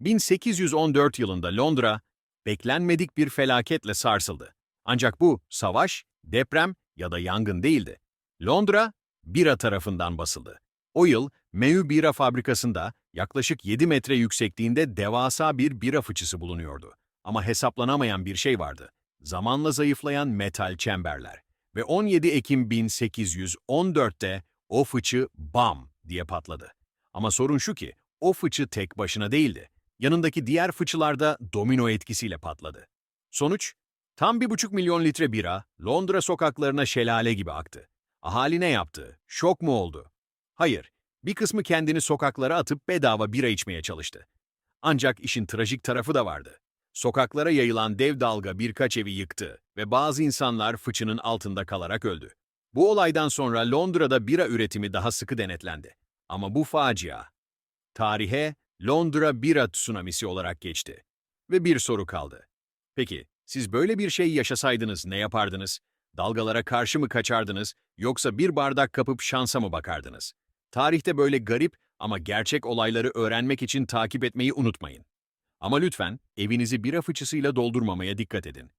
1814 yılında Londra, beklenmedik bir felaketle sarsıldı. Ancak bu, savaş, deprem ya da yangın değildi. Londra, bira tarafından basıldı. O yıl, Meu Bira Fabrikası'nda yaklaşık 7 metre yüksekliğinde devasa bir bira fıçısı bulunuyordu. Ama hesaplanamayan bir şey vardı. Zamanla zayıflayan metal çemberler. Ve 17 Ekim 1814'te o fıçı bam diye patladı. Ama sorun şu ki, o fıçı tek başına değildi. Yanındaki diğer fıçılar da domino etkisiyle patladı. Sonuç, tam bir buçuk milyon litre bira Londra sokaklarına şelale gibi aktı. Ahali ne yaptı? Şok mu oldu? Hayır, bir kısmı kendini sokaklara atıp bedava bira içmeye çalıştı. Ancak işin trajik tarafı da vardı. Sokaklara yayılan dev dalga birkaç evi yıktı ve bazı insanlar fıçının altında kalarak öldü. Bu olaydan sonra Londra'da bira üretimi daha sıkı denetlendi. Ama bu facia, tarihe Londra bira tsunamisi olarak geçti. Ve bir soru kaldı. Peki, siz böyle bir şey yaşasaydınız ne yapardınız? Dalgalara karşı mı kaçardınız yoksa bir bardak kapıp şansa mı bakardınız? Tarihte böyle garip ama gerçek olayları öğrenmek için takip etmeyi unutmayın. Ama lütfen evinizi bira fıçısıyla doldurmamaya dikkat edin.